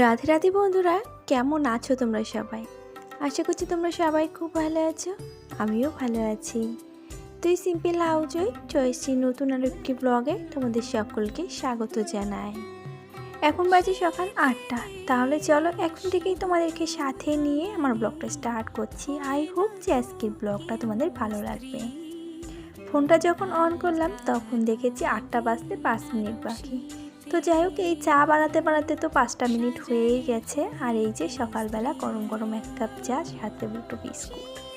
রাধে রাধে বন্ধুরা, কেমন আছো তোমরা সবাই? আশা করছি তোমরা সবাই খুব ভালো আছো, আমিও ভালো আছি। তুই সিম্পল হাউজই চয়েসি নতুন আর একটি ব্লগে তোমাদের সকলকে স্বাগত জানাই। এখন বাজে সকাল আটটা। তাহলে চলো এখন থেকেই তোমাদেরকে সাথে নিয়ে আমার ব্লগটা স্টার্ট করছি। আই হোপ যে আজকের ব্লগটা তোমাদের ভালো লাগবে। ফোনটা যখন অন করলাম, তখন দেখেছি আটটা বাজতে পাঁচ মিনিট বাকি। তো যাই হোক, এই চা বানাতে বানাতে তো পাঁচটা মিনিট হয়েই গেছে। আর এই যে সকালবেলা গরম গরম এক কাপ চা, সাথে দুটো বিস্কুট।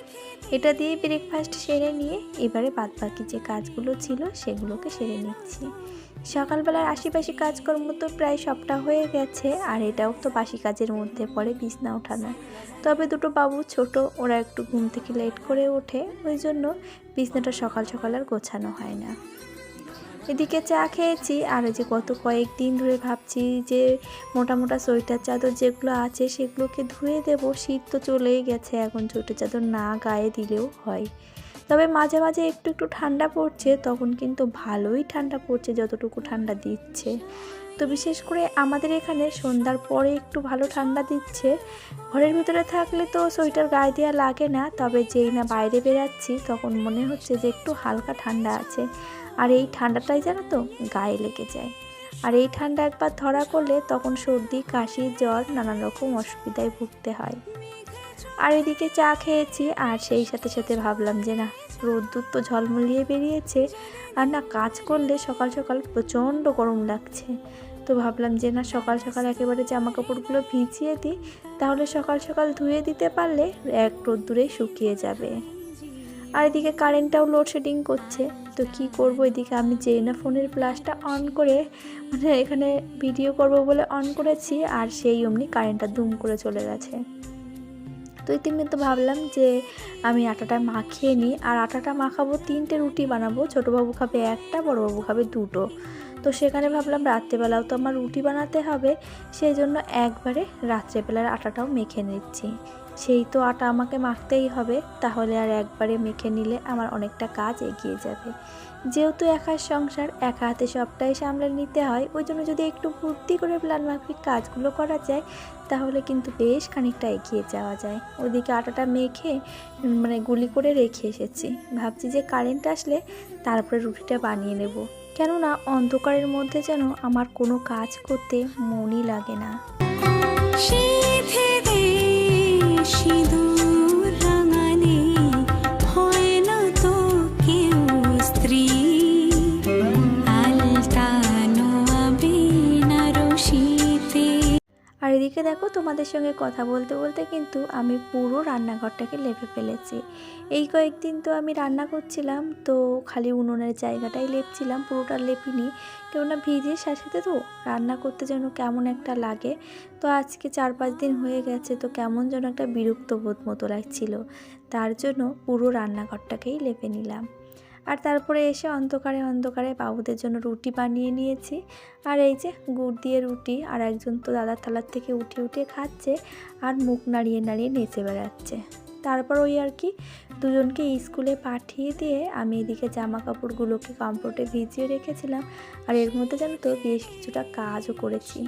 এটা দিয়ে ব্রেকফাস্ট সেরে নিয়ে এবারে বাদ বাকি যে কাজগুলো ছিল সেগুলোকে সেরে নিচ্ছি। সকালবেলার আশেপাশে কাজকর্ম তো প্রায় সবটা হয়ে গেছে, আর এটাও তো বাসি কাজের মধ্যে পড়ে বিছনা ওঠানো। তবে দুটো বাবু ছোট, ওরা একটু ঘুম থেকে লেট করে ওঠে, ওই জন্য বিছনাটা সকাল সকাল আর গোছানো হয় না। এদিকে চা খেয়েছি, আর যে গত কয়েকদিন ধরে ভাবছি যে মোটা মোটা সোয়েটার চাদর যেগুলো আছে সেগুলোকে ধুয়ে দেব, শীত তো চলেই গেছে এখন সোয়েটার চাদর না গায়ে দিলেও হয়। তবে মাঝে মাঝে একটু একটু ঠান্ডা পড়ছে, তখন কিন্তু ভালোই ঠান্ডা পড়ছে যতটুকু ঠান্ডা দিচ্ছে। তো বিশেষ করে আমাদের এখানে সন্ধ্যার পরে একটু ভালো ঠান্ডা দিচ্ছে। ঘরের ভিতরে থাকলে তো সোয়েটার গায়ে দেওয়া লাগে না, তবে যেই না বাইরে বেরাচ্ছি তখন মনে হচ্ছে যে একটু হালকা ঠান্ডা আছে। আর এই ঠান্ডাটাই জানো তো গায়ে লেগে যায়। আর এই ঠান্ডা একবার ধরা করলে তখন সর্দি, কাশি, জ্বর নানান রকম অসুবিধায় ভুগতে হয়। আর এদিকে চা খেয়েছি, আর সেই সাথে সাথে ভাবলাম যে না, রোদ্দুর তো ঝলমলিয়ে বেরিয়েছে, আর না কাজ করলে সকাল সকাল প্রচণ্ড গরম লাগছে। তো ভাবলাম যে না, সকাল সকাল একেবারে জামা কাপড়গুলো ভিজিয়ে দিই, তাহলে সকাল সকাল ধুয়ে দিতে পারলে এক রোদ্দুরে শুকিয়ে যাবে। আর এদিকে কারেন্টটাও লোডশেডিং করছে, তো কি করব এদিকে আমি যেই না ফোনের ফ্ল্যাশটা অন করে মানে এখানে ভিডিও করব বলে অন করেছি, আর সেই অমনি কারেন্টটা দুম করে চলে গেছে। তো ইতিমধ্যে ভাবলাম যে আমি আটাটা মাখিয়ে নিই। আর আটাটা মাখাবো, তিনটে রুটি বানাবো। ছোটোবাবু খাবে একটা বড়োবাবু খাবে দুটো। তো সেখানে ভাবলাম রাত্রেবেলাও তো আমার রুটি বানাতে হবে। সেই জন্য একবারে রাত্রেবেলার আটাটাও মেখে নিচ্ছি। সেই তো আটা আমাকে মাখতেই হবে। তাহলে আর একবারে মেখে নিলে আমার অনেকটা কাজ এগিয়ে যাবে। যেহেতু একার সংসার, একা হাতে সবটাই সামলে নিতে হয়, ওই জন্য যদি একটু বুদ্ধি করে প্ল্যান মাফিক কাজগুলো করা যায়, তাহলে কিন্তু বেশ খানিকটা এগিয়ে যাওয়া যায়। ওদিকে আটাটা মেখে মানে গুলি করে রেখে এসেছি। ভাবছি যে কারেন্ট আসলে তারপরে রুটিটা বানিয়ে নেব। কেননা অন্ধকারের মধ্যে যেন আমার কোনো কাজ করতে মনই লাগে না। সিধে এদিকে দেখো তোমাদের সঙ্গে কথা বলতে বলতে কিন্তু আমি পুরো রান্নাঘরটাকে লেপে ফেলেছি। এই কয়েকদিন তো আমি রান্না করছিলাম, তো খালি উনুনের জায়গাটাই লেপছিলাম, পুরোটা লেপিনি। কেননা ভিজে সাথে তো রান্না করতে যেন কেমন একটা লাগে। তো আজকে চার পাঁচ দিন হয়ে গেছে, তো কেমন যেন একটা বিরক্ত বোধ মতো লাগছিল। তার জন্য পুরো রান্নাঘরটাকেই লেপে নিলাম। আর তারপরে এসে অন্ধকারে অন্ধকারে বাবুদের জন্য রুটি বানিয়ে নিয়েছি। আর এই যে গুড় দিয়ে রুটি আর একজন তো দাদার থালার থেকে উঠে উঠে খাচ্ছে আর মুখ নাড়িয়ে নাড়িয়ে নেচে বেড়াচ্ছে। তারপর ওই আর কি দুজনকে স্কুলে পাঠিয়ে দিয়ে আমি এদিকে জামা কাপড়গুলোকে কমফোর্টে ভিজিয়ে রেখেছিলাম। আর এর মধ্যে জানো তো বেশ কিছুটা কাজও করেছি।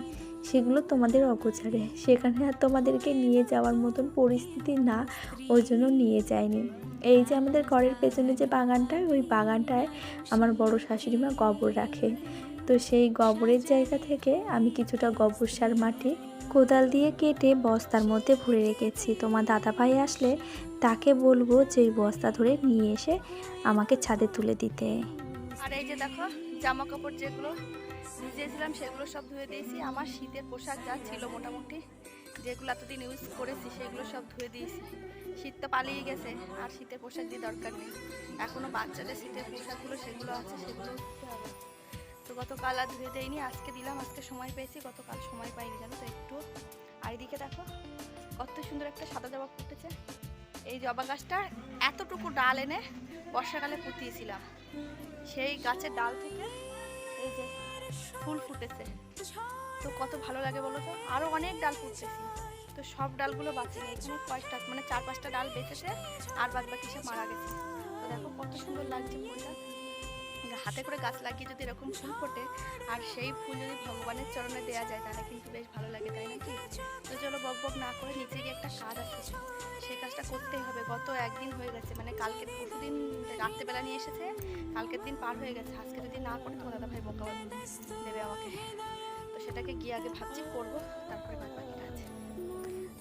সেগুলো তোমাদের অগোচারে। সেখানে আর তোমাদেরকে নিয়ে যাওয়ার মতন পরিস্থিতি না, ওই জন্য নিয়ে যায়নি এই যে আমাদের ঘরের পেছনে যে বাগানটা, ওই বাগানটায় আমার বড় শাশুড়ি মা গোবর রাখে। তো সেই গোবরের জায়গা থেকে আমি কিছুটা গোবর সার মাটি কোদাল দিয়ে কেটে বস্তার মধ্যে ভরে রেখেছি। তোমার দাদা ভাই আসলে তাকে বলব যে ওই বস্তা ধরে নিয়ে এসে আমাকে ছাদে তুলে দিতে। আর এই যে দেখো, জামা কাপড় যেগুলো ভিজিয়েছিলাম, সেগুলো সব ধুয়ে দিয়েছি। আমার শীতের পোশাক যা ছিল মোটামুটি, যেগুলো এতদিন ইউজ করেছি, সেগুলো সব ধুয়ে দিয়েছি। শীত তো পালিয়ে গেছে, আর শীতের পোশাক দিয়ে দরকার নেই। এখনও বাচ্চাদের শীতের পোশাকগুলো, সেগুলো আছে, সেগুলো হবে তো গতকাল আর ধুয়ে দেয়নি আজকে দিলাম, আজকে সময় পেয়েছি, গতকাল সময় পাইনি, জানো তো একটু। আর দেখো, কত সুন্দর একটা সাদা জবা ফুটেছে। এই জবা গাছটা এতটুকু ডাল এনে বর্ষাকালে পুঁতিয়েছিলাম সেই গাছের ডাল থেকে এই যে ফুল ফুটেছে। তো কত ভালো লাগে বলো তো? আরও অনেক ডাল ফুটতেছি তো সব ডালগুলো বাঁচেনি এখানে কয়েকটা মানে চার পাঁচটা ডাল বেঁচেছে, আর বাদ বাকি সব মারা গেছে। তো দেখো কত সুন্দর লাগছে ফুলটা। হাতে করে গাছ লাগিয়ে যদি এরকম ফুল ফোটে, আর সেই ফুল যদি ভগবানের চরণে দেওয়া যায়, তাহলে কিন্তু বেশ ভালো লাগে, তাই না কি? তো চলো বক বক না করে গিয়ে একটা কাজ আছে। সেই কাজটা করতেই হবে। গত একদিন হয়ে গেছে মানে কালকে পরশুদিন রাত্রেবেলা নিয়ে এসেছে। কালকের দিন পার হয়ে গেছে। আজকে যদি না করে, তোমার দাদা ভাই বোকা দেবে আমাকে। তো সেটাকে গিয়ে আগে ভাবছি, করব, তারপরে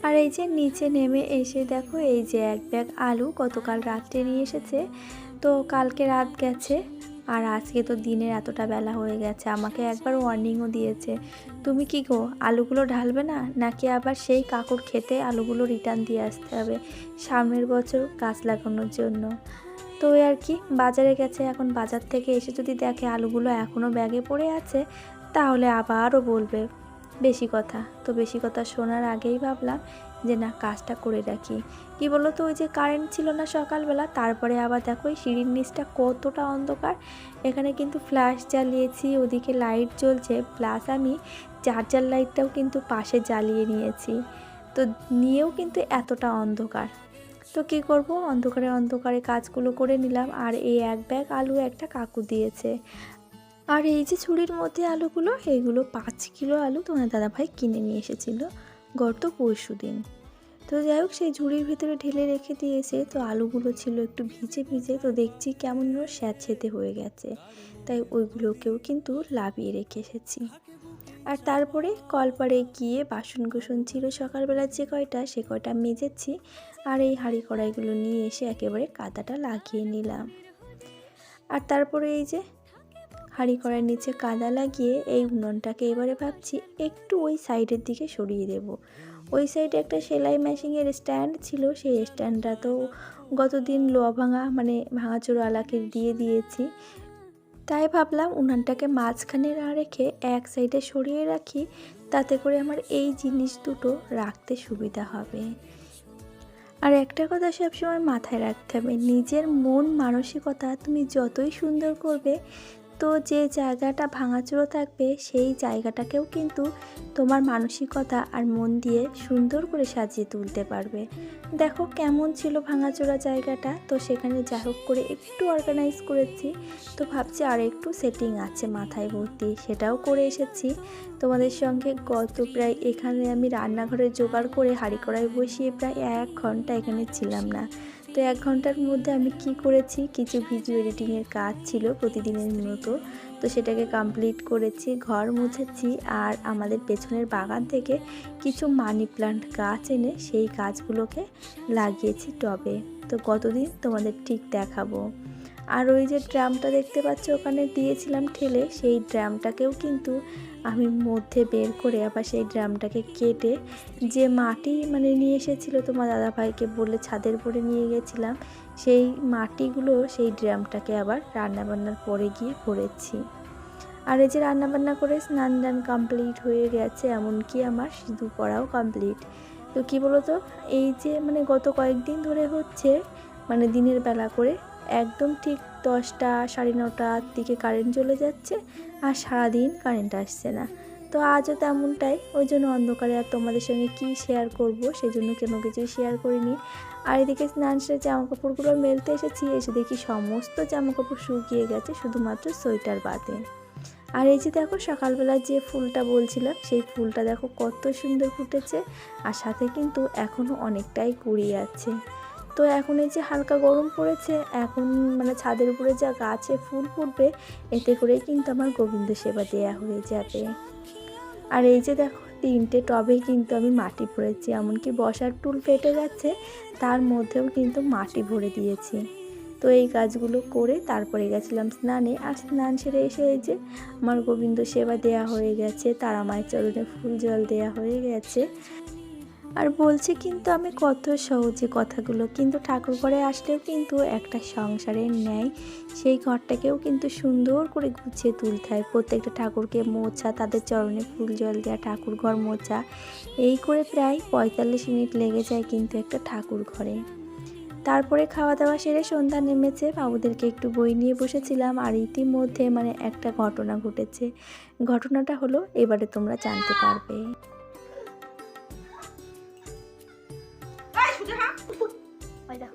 আর এই যে নিচে নেমে এসে দেখো, এই যে এক ব্যাগ আলু গতকাল রাত্রে নিয়ে এসেছে। তো কালকে রাত গেছে। আর আজকে তো দিনের এতটা বেলা হয়ে গেছে, আমাকে একবার ওয়ার্নিংও দিয়েছে। তুমি কি গো, আলুগুলো ঢালবে না? নাকি আবার সেই কাকুর খেতে আলুগুলো রিটার্ন দিয়ে আসতে হবে সামনের বছর গাছ লাগানোর জন্য? তো ওই আর কি, বাজারে গেছে, এখন বাজার থেকে এসে যদি দেখে আলুগুলো এখনও ব্যাগে পড়ে আছে, তাহলে আবারও বলবে। বেশি কথা, তো বেশি কথা শোনার আগেই ভাবলাম যে না, কাজটা করে রাখি। কি বলো তো ওই যে কারেন্ট ছিল না সকালবেলা, তারপরে আবার দেখো এই সিঁড়ির নিচটা কতটা অন্ধকার। এখানে কিন্তু ফ্ল্যাশ জ্বালিয়েছি, ওদিকে লাইট জ্বলছে প্লাস আমি চার্জার লাইটটাও কিন্তু পাশে জ্বালিয়ে নিয়েছি। তো নিয়েও কিন্তু এতটা অন্ধকার। তো কী করব? অন্ধকারে অন্ধকারে কাজগুলো করে নিলাম, আর এই এক ব্যাগ আলু একটা কাকু দিয়েছে। আর এই যে ছুরির মধ্যে আলুগুলো এইগুলো পাঁচ কিলো আলু তোমার দাদাভাই কিনে নিয়ে এসেছিল। গত পরশু দিন। তো যাই হোক, সেই ঝুড়ির ভিতরে ঢেলে রেখে দিয়েছে। তো আলুগুলো ছিল একটু ভিজে ভিজে, তো দেখছি কেমন যেন স্যাঁতসেঁতে হয়ে গেছে। তাই ওইগুলোকেও কিন্তু লাভিয়ে রেখে এসেছি। আর তারপরে কলপাড়ে গিয়ে বাসন কুসন ছিল সকালবেলা যে কয়টা, সে কয়টা মেজেছি আর এই হাঁড়ি কড়াইগুলো নিয়ে এসে একেবারে কাদাটা লাগিয়ে নিলাম। আর তারপরে এই যে হাঁড়ি করার নিচে কাদা লাগিয়ে এই উনুনটাকে এবারে ভাবছি একটু ওই সাইডের দিকে সরিয়ে দেব। ওই সাইডে একটা সেলাই মেশিনের স্ট্যান্ড ছিল, সেই স্ট্যান্ডটা তো গতদিন লোয়া ভাঙা মানে ভাঙাচোরালাকে দিয়ে দিয়েছি। তাই ভাবলাম উনানটাকে মাঝখানে না রেখে এক সাইডে সরিয়ে রাখি, তাতে করে আমার এই জিনিস দুটো রাখতে সুবিধা হবে। আর একটা কথা সবসময় মাথায় রাখতে হবে, নিজের মন মানসিকতা তুমি যতই সুন্দর করবে তো যে জায়গাটা ভাঙাচোরা থাকবে, সেই জায়গাটাকেও কিন্তু তোমার মানসিকতা আর মন দিয়ে সুন্দর করে সাজিয়ে তুলতে পারবে। দেখো কেমন ছিল ভাঙাচোরা জায়গাটা, তো সেখানে যাই হোক করে একটু অর্গানাইজ করেছি। তো ভাবছি আর একটু সেটিং আছে মাথায় ভর্তি, সেটাও করে এসেছি। তোমাদের সঙ্গে গত প্রায় এখানে আমি রান্নাঘরে জোগাড় করে হাঁড়ি কড়াই বসিয়ে প্রায় এক ঘণ্টা এখানে ছিলাম না। তো এক ঘণ্টার মধ্যে আমি কি করেছি? কিছু ভিডিও এডিটিংয়ের কাজ ছিল প্রতিদিনের মতো তো সেটাকে কমপ্লিট করেছি, ঘর মুছেছি আর আমাদের পেছনের বাগান থেকে কিছু মানি প্লান্ট গাছ এনে সেই গাছগুলোকে লাগিয়েছি টবে। তো কতদিন তোমাদের ঠিক দেখাবো। আর ওই যে ড্রামটা দেখতে পাচ্ছ, ওখানে দিয়েছিলাম ঠেলে, সেই ড্রামটাকেও কিন্তু আমি মধ্যে বের করে আবার সেই ড্রামটাকে কেটে যে মাটি মানে নিয়ে এসেছিল তোমার দাদাভাইকে বলে ছাদের উপরে নিয়ে গেছিলাম, সেই মাটিগুলো সেই ড্রামটাকে আবার রান্নাবান্নার পরে গিয়ে ভরেছি। আর এই যে রান্নাবান্না করে স্নান দান কমপ্লিট হয়ে গেছে, এমনকি আমার সিঁদুর পড়াও কমপ্লিট তো কী বলো তো এই যে মানে গত কয়েকদিন ধরে হচ্ছে মানে দিনের বেলা করে একদম ঠিক দশটা, সাড়ে নটার দিকে কারেন্ট চলে যাচ্ছে আর সারাদিন কারেন্ট আসছে না। তো আজও তেমনটাই, ওই জন্য অন্ধকারে আর তোমাদের সঙ্গে কী শেয়ার করব সেই জন্য কোনো কিছুই শেয়ার করিনি। আর এদিকে স্নান সেরে জামা কাপড়গুলো মেলতে এসেছি, এসে দেখি সমস্ত জামা কাপড় শুকিয়ে গেছে, শুধুমাত্র সোয়েটার বাদে। আর এই যে দেখো সকালবেলা যে ফুলটা বলছিলাম, সেই ফুলটা দেখো কত সুন্দর ফুটেছে আর সাথে কিন্তু এখনও অনেকটাই কুড়িয়ে আছে। তো এখন এই যে হালকা গরম পড়েছে, এখন মানে ছাদের উপরে যা গাছে ফুল ফুটবে, এতে করেই কিন্তু আমার গোবিন্দ সেবা দেয়া হয়ে যাবে। আর এই যে দেখো, তিনটে টবে কিন্তু আমি মাটি ভরেছি, এমনকি বসার টুল ফেটে গেছে, তার মধ্যেও কিন্তু মাটি ভরে দিয়েছি। তো এই কাজগুলো করে তারপরে গেছিলাম স্নানে, আর স্নান সেরে এসে এই যে আমার গোবিন্দ সেবা দেয়া হয়ে গেছে তারা মায়ের চরণে ফুল জল দেয়া হয়ে গেছে। আর বলছি, কিন্তু আমি কত সহজে কথাগুলো কিন্তু ঠাকুর ঘরে আসলেও কিন্তু একটা সংসারের ন্যায় সেই ঘরটাকেও কিন্তু সুন্দর করে গুছিয়ে তুলতে হয়। প্রত্যেকটা ঠাকুরকে মোছা, তাদের চরণে ফুল জল দেওয়া ঠাকুর ঘর মোছা, এই করে প্রায় পঁয়তাল্লিশ মিনিট লেগে যায় কিন্তু একটা ঠাকুর ঘরে। তারপরে খাওয়া দাওয়া সেরে সন্ধ্যা নেমেছে। বাবুদেরকে একটু বই নিয়ে বসেছিলাম আর ইতিমধ্যে মানে একটা ঘটনা ঘটেছে। ঘটনাটা হলো, এবারে তোমরা জানতে পারবে।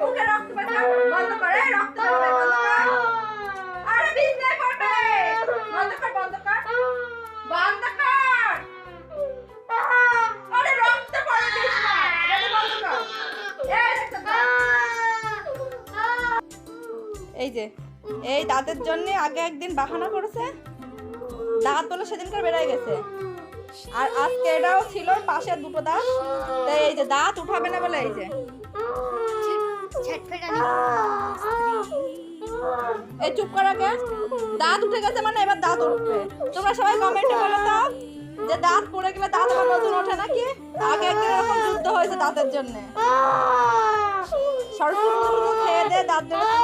এই, রক্ত বন্ধ কর, রক্ত বন্ধ। আরে পড়বে। বন্ধ কর, বন্ধ কর। বন্ধ কর। আরে রক্ত। এই যে এই দাঁতের জন্য আগে একদিন বাহানা করেছে দাঁত বলে সেদিনকার বেড়ে গেছে আর আজকে এটাও ছিল পাশে দুটো দাঁত এই যে দাঁত উঠাবে না বলে এই যে এই চুপ কর আগে দাঁত উঠে গেছে মানে এবার দাঁত উঠবে। তোমরা সবাই কমেন্টে বলো তো, যে দাঁত পড়ে গেলে দাঁত আবার নতুন ওঠে নাকি? আগে একদিন এরকম যুদ্ধ হয়েছে দাঁতের জন্য। সরস্বতী খেয়ে দিয়ে দাঁত ধরে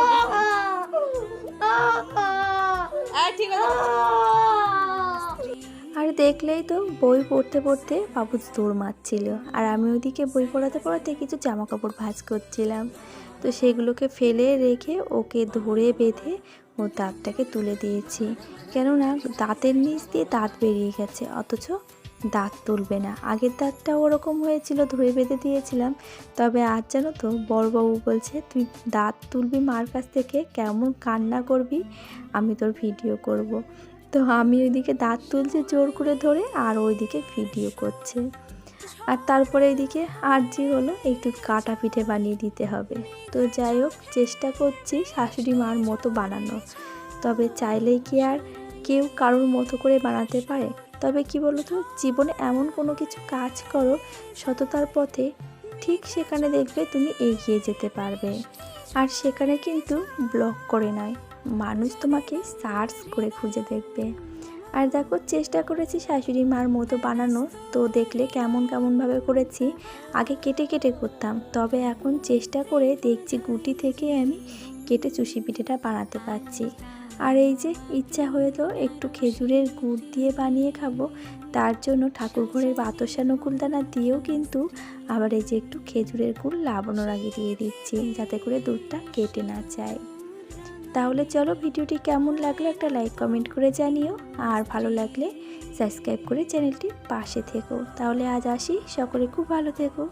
ঠিক আছে। দেখলেই তো বই পড়তে পড়তে বাবু দৌড় মারছিল। আর আমি ওইদিকে বই পড়াতে পড়াতে কিছু জামা কাপড় ভাঁজ করছিলাম। তো সেগুলোকে ফেলে রেখে ওকে ধরে বেঁধে ও দাঁতটাকে তুলে দিয়েছি। কেননা দাঁতের নিচ দিয়ে দাঁত বেরিয়ে গেছে, অথচ দাঁত তুলবে না। আগের দাঁতটা ওরকম হয়েছিল, ধরে বেঁধে দিয়েছিলাম। তবে আজ জানো তো, বড়বাবু বলছে, তুই দাঁত তুলবি মার কাছ থেকে, কেমন কান্না করবি, আমি তোর ভিডিও করব। তো আমি ওইদিকে দাঁত তুলছি জোর করে ধরে আর ওইদিকে ভিডিও করছে। আর তারপরে এইদিকে আরজি হলো একটু কাটা পিঠে বানিয়ে দিতে হবে। তো যাই হোক, চেষ্টা করছি শাশুড়ি মার মতো বানানো তবে চাইলেই কি আর কেউ কারোর মতো করে বানাতে পারে? তবে কি বলো তো জীবনে এমন কোনো কিছু কাজ করো, সততার পথে ঠিক সেখানে দেখবে তুমি এগিয়ে যেতে পারবে। আর সেখানে কিন্তু ব্লক করে নয়। মানুষ তোমাকে সার্চ করে খুঁজে দেখবে। আর দেখো, চেষ্টা করেছি শাশুড়ি মার মতো বানানো, তো দেখলে কেমন কেমনভাবে করেছি, আগে কেটে কেটে করতাম। তবে এখন চেষ্টা করে দেখছি গুটি থেকে আমি কেটে চুষি পিঠেটা বানাতে পারছি। আর এই যে ইচ্ছা তো একটু খেজুরের গুড় দিয়ে বানিয়ে খাব, তার জন্য ঠাকুর ঘরের বাতসা নকুলদানা দিয়েও কিন্তু আবার এই যে একটু খেজুরের গুড় লাবানোর আগে দিয়ে দিচ্ছি, যাতে করে দুধটা কেটে না যায়। তাহলে চলো ভিডিওটি কেমন লাগল একটা লাইক কমেন্ট করে জানিও। আর ভালো লাগলে সাবস্ক্রাইব করে চ্যানেলটির পাশে থেকো। তাহলে আজ আসি। সকলে খুব ভালো থেকো।